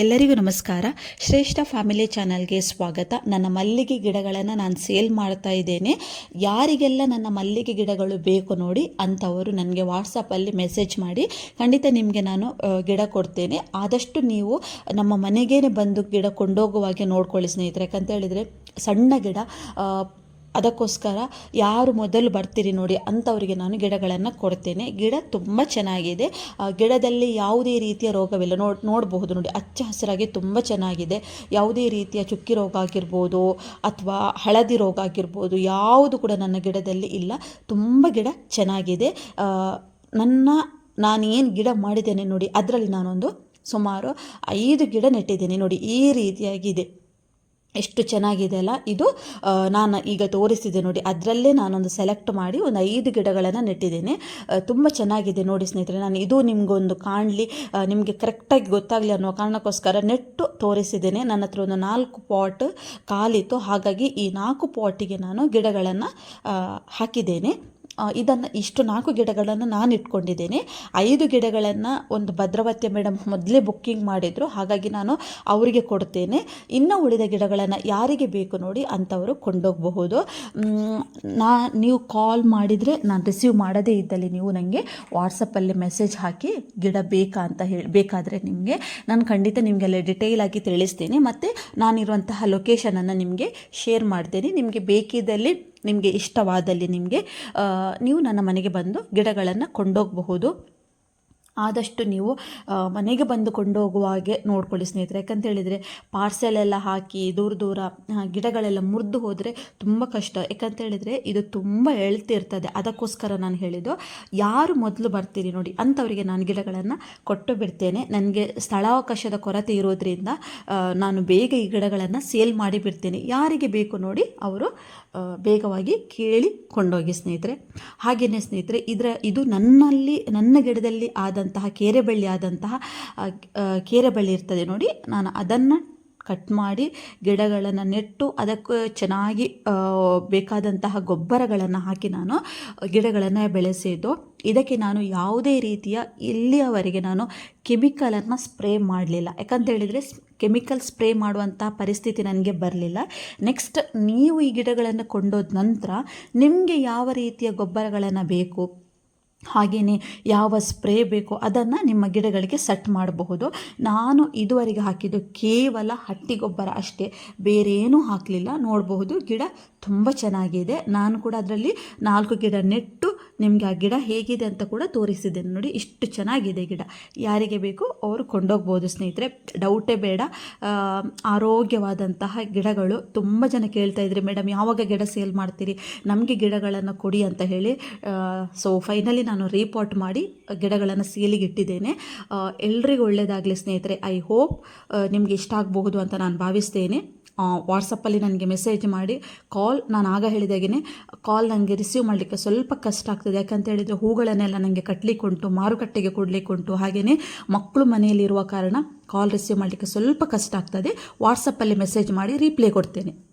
ಎಲ್ಲರಿಗೂ ನಮಸ್ಕಾರ. ಶ್ರೇಷ್ಠ ಫ್ಯಾಮಿಲಿ ಚಾನಲ್ಗೆ ಸ್ವಾಗತ. ನನ್ನ ಮಲ್ಲಿಗೆ ಗಿಡಗಳನ್ನು ನಾನು ಸೇಲ್ ಮಾಡ್ತಾ ಇದ್ದೇನೆ. ಯಾರಿಗೆಲ್ಲ ನನ್ನ ಮಲ್ಲಿಗೆ ಗಿಡಗಳು ಬೇಕು ನೋಡಿ ಅಂಥವರು ನನಗೆ ವಾಟ್ಸಪ್ಪಲ್ಲಿ ಮೆಸೇಜ್ ಮಾಡಿ ಖಂಡಿತ ನಿಮಗೆ ನಾನು ಗಿಡ ಕೊಡ್ತೇನೆ. ಆದಷ್ಟು ನೀವು ನಮ್ಮ ಮನೆಗೇ ಬಂದು ಗಿಡ ಕೊಂಡೋಗುವಾಗೆ ನೋಡ್ಕೊಳ್ಳಿ ಸ್ನೇಹಿತರೆ. ಯಾಕಂತ ಹೇಳಿದರೆ ಸಣ್ಣ ಗಿಡ ಅದಕ್ಕೋಸ್ಕರ ಯಾರು ಮೊದಲು ಬರ್ತೀರಿ ನೋಡಿ ಅಂಥವರಿಗೆ ನಾನು ಗಿಡಗಳನ್ನು ಕೊಡ್ತೇನೆ. ಗಿಡ ತುಂಬ ಚೆನ್ನಾಗಿದೆ. ಗಿಡದಲ್ಲಿ ಯಾವುದೇ ರೀತಿಯ ರೋಗವಿಲ್ಲ. ನೋಡ್, ನೋಡಬಹುದು ನೋಡಿ ಹಚ್ಚ ಹಸಿರಾಗಿ ತುಂಬ ಚೆನ್ನಾಗಿದೆ. ಯಾವುದೇ ರೀತಿಯ ಚುಕ್ಕಿ ರೋಗ ಆಗಿರ್ಬೋದು ಅಥವಾ ಹಳದಿ ರೋಗ ಆಗಿರ್ಬೋದು, ಯಾವುದು ಕೂಡ ನನ್ನ ಗಿಡದಲ್ಲಿ ಇಲ್ಲ. ತುಂಬ ಗಿಡ ಚೆನ್ನಾಗಿದೆ. ನನ್ನ ನಾನು ಏನು ಗಿಡ ಮಾಡಿದ್ದೇನೆ ನೋಡಿ, ಅದರಲ್ಲಿ ನಾನೊಂದು ಸುಮಾರು ಐದು ಗಿಡ ನೆಟ್ಟಿದ್ದೇನೆ ನೋಡಿ, ಈ ರೀತಿಯಾಗಿದೆ. ಎಷ್ಟು ಚೆನ್ನಾಗಿದೆ ಅಲ್ಲ? ಇದು ನಾನು ಈಗ ತೋರಿಸಿದೆ ನೋಡಿ, ಅದರಲ್ಲೇ ನಾನೊಂದು ಸೆಲೆಕ್ಟ್ ಮಾಡಿ ಒಂದು ಐದು ಗಿಡಗಳನ್ನು ನೆಟ್ಟಿದ್ದೇನೆ. ತುಂಬ ಚೆನ್ನಾಗಿದೆ ನೋಡಿ ಸ್ನೇಹಿತರೆ, ನಾನು ಇದು ನಿಮಗೊಂದು ಕಾಣಲಿ ನಿಮಗೆ ಕರೆಕ್ಟಾಗಿ ಗೊತ್ತಾಗಲಿ ಅನ್ನೋ ಕಾರಣಕ್ಕೋಸ್ಕರ ನೆಟ್ಟು ತೋರಿಸಿದ್ದೇನೆ. ನನ್ನ ಹತ್ರ ಒಂದು ನಾಲ್ಕು ಪಾಟ್ ಕಾಲಿತ್ತು, ಹಾಗಾಗಿ ಈ ನಾಲ್ಕು ಪಾಟಿಗೆ ನಾನು ಗಿಡಗಳನ್ನು ಹಾಕಿದ್ದೇನೆ. ಇದನ್ನು ಇಷ್ಟು ನಾಲ್ಕು ಗಿಡಗಳನ್ನು ನಾನು ಇಟ್ಕೊಂಡಿದ್ದೇನೆ. ಐದು ಗಿಡಗಳನ್ನು ಒಂದು ಭದ್ರವತಿ ಮೇಡಮ್ ಮೊದಲೇ ಬುಕ್ಕಿಂಗ್ ಮಾಡಿದರು. ಹಾಗಾಗಿ ನಾನು ಅವರಿಗೆ ಕೊಡ್ತೇನೆ. ಇನ್ನು ಉಳಿದ ಗಿಡಗಳನ್ನು ಯಾರಿಗೆ ಬೇಕು ನೋಡಿ ಅಂಥವರು ಕೊಂಡೋಗಬಹುದು. ನಾ, ನೀವು ಕಾಲ್ ಮಾಡಿದರೆ ನಾನು ರಿಸೀವ್ ಮಾಡದೇ ಇದ್ದಲ್ಲಿ ನೀವು ನನಗೆ ವಾಟ್ಸಪ್ಪಲ್ಲಿ ಮೆಸೇಜ್ ಹಾಕಿ ಗಿಡ ಬೇಕಾ ಅಂತ ಹೇಳಿ, ಬೇಕಾದರೆ ನಿಮಗೆ. ನಾನು ಖಂಡಿತ ನಿಮಗೆಲ್ಲ ಡಿಟೇಲ್ ಆಗಿ ತಿಳಿಸ್ತೀನಿ. ಮತ್ತು ನಾನಿರುವಂತಹ ಲೊಕೇಶನನ್ನು ನಿಮಗೆ ಶೇರ್ ಮಾಡ್ತೇನೆ. ನಿಮಗೆ ಬೇಕಿದ್ದಲ್ಲಿ ನಿಮಗೆ ಇಷ್ಟವಾದಲ್ಲಿ ನಿಮಗೆ ನೀವು ನನ್ನ ಮನೆಗೆ ಬಂದು ಗಿಡಗಳನ್ನು ಕೊಂಡೋಗಬಹುದು. ಆದಷ್ಟು ನೀವು ಮನೆಗೆ ಬಂದು ಕೊಂಡೋಗುವ ಹಾಗೆ ನೋಡ್ಕೊಳ್ಳಿ ಸ್ನೇಹಿತರೆ. ಯಾಕಂತ ಹೇಳಿದರೆ ಪಾರ್ಸೆಲ್ ಎಲ್ಲ ಹಾಕಿ ದೂರ ದೂರ ಗಿಡಗಳೆಲ್ಲ ಮುರಿದು ಹೋದರೆ ತುಂಬ ಕಷ್ಟ. ಯಾಕಂತ ಹೇಳಿದರೆ ಇದು ತುಂಬ ಎಳ್ತಿರ್ತದೆ ಅದಕ್ಕೋಸ್ಕರ ನಾನು ಹೇಳಿದ್ದು, ಯಾರು ಮೊದಲು ಬರ್ತೀರಿ ನೋಡಿ, ಅಂಥವರಿಗೆ ನಾನು ಗಿಡಗಳನ್ನು ಕೊಟ್ಟು ಬಿಡ್ತೇನೆ. ನನಗೆ ಸ್ಥಳಾವಕಾಶದ ಕೊರತೆ ಇರೋದ್ರಿಂದ ನಾನು ಬೇಗ ಈ ಗಿಡಗಳನ್ನು ಸೇಲ್ ಮಾಡಿ ಬಿಡ್ತೇನೆ. ಯಾರಿಗೆ ಬೇಕು ನೋಡಿ ಅವರು ಬೇಗವಾಗಿ ಕೇಳಿ ಕೊಂಡೋಗಿ ಸ್ನೇಹಿತರೆ. ಹಾಗೆಯೇ ಸ್ನೇಹಿತರೆ, ಇದರ, ಇದು ನನ್ನಲ್ಲಿ, ನನ್ನ ಗಿಡದಲ್ಲಿ ಆದಂತಹ ಕೇರೆಬಳ್ಳಿ ಆದಂತಹ ಕೇರೆಬಳ್ಳಿ ಇರ್ತದೆ ನೋಡಿ. ನಾನು ಅದನ್ನು ಕಟ್ ಮಾಡಿ ಗಿಡಗಳನ್ನು ನೆಟ್ಟು ಅದಕ್ಕೆ ಚೆನ್ನಾಗಿ ಬೇಕಾದಂತಹ ಗೊಬ್ಬರಗಳನ್ನು ಹಾಕಿ ನಾನು ಗಿಡಗಳನ್ನು ಬೆಳೆಸಿದ್ದು ಇದಕ್ಕೆ ನಾನು ಯಾವುದೇ ರೀತಿಯ ಇಲ್ಲಿಯವರೆಗೆ ನಾನು ಕೆಮಿಕಲನ್ನು ಸ್ಪ್ರೇ ಮಾಡಲಿಲ್ಲ. ಯಾಕಂತ ಹೇಳಿದರೆ ಕೆಮಿಕಲ್ ಸ್ಪ್ರೇ ಮಾಡುವಂಥ ಪರಿಸ್ಥಿತಿ ನನಗೆ ಬರಲಿಲ್ಲ. ನೆಕ್ಸ್ಟ್ ನೀವು ಈ ಗಿಡಗಳನ್ನು ಕೊಂಡೋದ ನಂತರ ನಿಮಗೆ ಯಾವ ರೀತಿಯ ಗೊಬ್ಬರಗಳನ್ನು ಬೇಕು? ಹಾಗೆಯೇ ಯಾವ ಸ್ಪ್ರೇ ಬೇಕೋ ಅದನ್ನು ನಿಮ್ಮ ಗಿಡಗಳಿಗೆ ಸೆಟ್ ಮಾಡಬಹುದು. ನಾನು ಇದುವರೆಗೆ ಹಾಕಿದ್ದು ಕೇವಲ ಹಟ್ಟಿ ಗೊಬ್ಬರ ಅಷ್ಟೇ, ಬೇರೇನೂ ಹಾಕಲಿಲ್ಲ. ನೋಡಬಹುದು ಗಿಡ ತುಂಬ ಚೆನ್ನಾಗಿದೆ. ನಾನು ಕೂಡ ಅದರಲ್ಲಿ ನಾಲ್ಕು ಗಿಡ ನೆಟ್ಟು ನಿಮಗೆ ಆ ಗಿಡ ಹೇಗಿದೆ ಅಂತ ಕೂಡ ತೋರಿಸಿದ್ದೇನೆ. ನೋಡಿ, ಇಷ್ಟು ಚೆನ್ನಾಗಿದೆ ಗಿಡ. ಯಾರಿಗೆ ಬೇಕು ಅವರು ಕೊಂಡೋಗ್ಬೋದು ಸ್ನೇಹಿತರೆ. ಡೌಟೇ ಬೇಡ. ಆರೋಗ್ಯವಾದಂತಹ ಗಿಡಗಳು ತುಂಬ ಜನ ಕೇಳ್ತಾ ಇದ್ರಿ, ಮೇಡಮ್, ಯಾವಾಗ ಗಿಡ ಸೇಲ್ ಮಾಡ್ತೀರಿ? ನಮಗೆ ಗಿಡಗಳನ್ನು ಕೊಡಿ ಅಂತ ಹೇಳಿ. ಸೊ ಫೈನಲಿ ನಾನು ರೀಪಾಟ್ ಮಾಡಿ ಗಿಡಗಳನ್ನು ಸೇಲಿಗೆ ಇಟ್ಟಿದ್ದೇನೆ. ಎಲ್ರಿಗೂ ಒಳ್ಳೆಯದಾಗಲಿ ಸ್ನೇಹಿತರೆ. ಐ ಹೋಪ್ ನಿಮಗೆ ಇಷ್ಟ ಆಗಬಹುದು ಅಂತ ನಾನು ಭಾವಿಸ್ತೇನೆ. ವಾಟ್ಸಪ್ಪಲ್ಲಿ ನನಗೆ ಮೆಸೇಜ್ ಮಾಡಿ, ಕಾಲ್ ನಾನು ಆಗ ಹೇಳಿದಾಗೇ ಕಾಲ್ ನನಗೆ ರಿಸೀವ್ ಮಾಡಲಿಕ್ಕೆ ಸ್ವಲ್ಪ ಕಷ್ಟ ಆಗ್ತದೆ. ಯಾಕಂತ ಹೇಳಿದರೆ ಹೂಗಳನ್ನೆಲ್ಲ ನನಗೆ ಕಟ್ಟಲಿಕ್ಕೆ ಉಂಟು ಮಾರುಕಟ್ಟೆಗೆ ಕೊಡಲಿಕ್ಕೆ ಉಂಟು ಹಾಗೆಯೇ ಮಕ್ಕಳು ಮನೆಯಲ್ಲಿರುವ ಕಾರಣ ಕಾಲ್ ರಿಸೀವ್ ಮಾಡಲಿಕ್ಕೆ ಸ್ವಲ್ಪ ಕಷ್ಟ ಆಗ್ತದೆ. ವಾಟ್ಸಪ್ಪಲ್ಲಿ ಮೆಸೇಜ್ ಮಾಡಿ ರಿಪ್ಲೈ ಕೊಡ್ತೇನೆ.